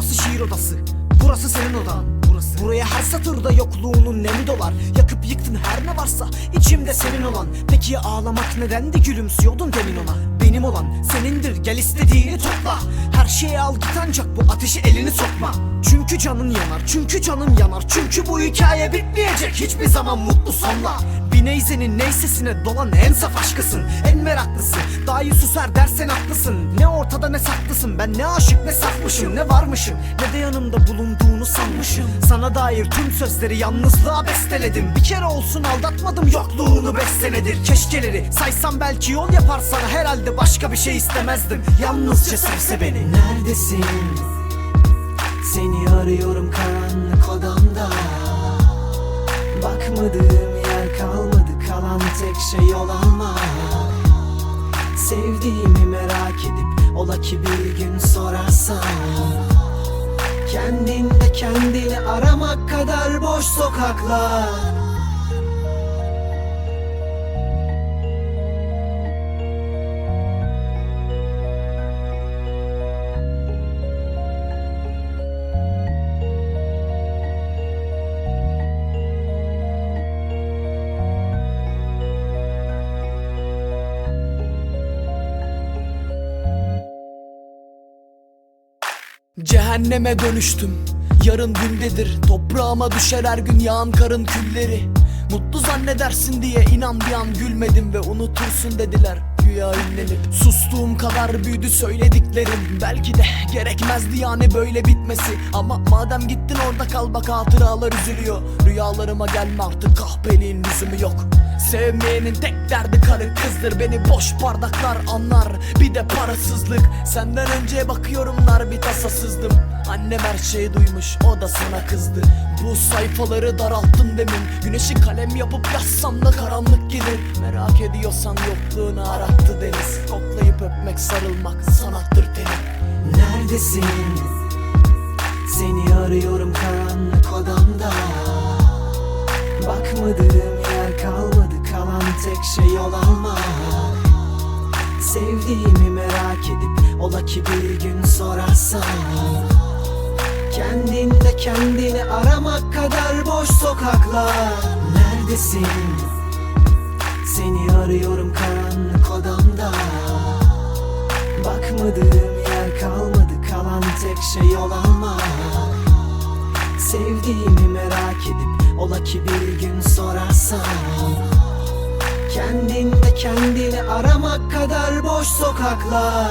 Burası şiir odası Burası senin odan. Burası. Buraya her satırda yokluğunun nemi dolar. Yakıp yıktın her ne varsa içimde senin olan. Peki ağlamak nedendi? Gülümsüyordun demin ona. Benim olan senindir gel istediğini topla şeyi al git ancak bu ateşi elini sokma. Çünkü canın yanar çünkü canım yanar Çünkü bu hikaye bitmeyecek hiçbir zaman mutlu sonla. Bir neyzenin neysesine dolan en saf aşkısın En meraklısı. Daha iyi susar dersen haklısın Ne ortada ne saklısın. Ben ne aşık ne safmışım Ne varmışım ne de yanımda bulunduğunu sanmışım. Sana dair tüm sözleri yalnızlığa besteledim. Bir kere olsun aldatmadım yokluğunu beş senedir. Keşkeleri saysam belki yol yapar sana Herhalde başka bir şey istemezdim. Yalnızca sevse beni Neredesin? Seni arıyorum karanlık odamda Bakmadığım yer kalmadı kalan tek şey yol almak Sevdiğimi merak edip ola ki bir gün sorarsan. Kendinde kendini aramak kadar boş sokaklar Cehenneme dönüştüm. Yarın gündedir. Toprağıma düşer her gün yağan karın külleri. Mutlu zannedersin diye inan bir an gülmedim ve unutursun dediler. Güya ünlenip Sustuğum kadar büyüdü söylediklerim. Belki de gerekmezdi yani böyle bitmesi. Ama madem gittin orada kal bak hatıralar üzülüyor. Rüyalarıma gelme artık kahpeliğin lüzumu yok. Sevmeyenin tek derdi karı kızdır. Beni boş bardaklar anlar Bir de parasızlık. Senden önce bakıyorumlar bir tasasızdım. Annem her şeyi duymuş o da sana kızdı. Bu sayfaları daralttın demin. Güneşi kalem yapıp yazsam da karanlık gelir. Merak ediyorsan yokluğunu arattı deniz. Koklayıp öpmek sarılmak sanattır Neredesin? Seni arıyorum karanlık odamda. Bakmadığım yer kalmadı kalan tek şey yol almak. Sevdiğimi merak edip ola ki bir gün sorarsan. Kendinde kendini aramak kadar boş sokaklar. Neredesin? Seni arıyorum karanlık odamda. Bakmadığım yer kalmadı tek şey yol almak Sevdiğimi merak edip ola ki bir gün sorarsan. Kendinde kendini aramak kadar boş sokaklar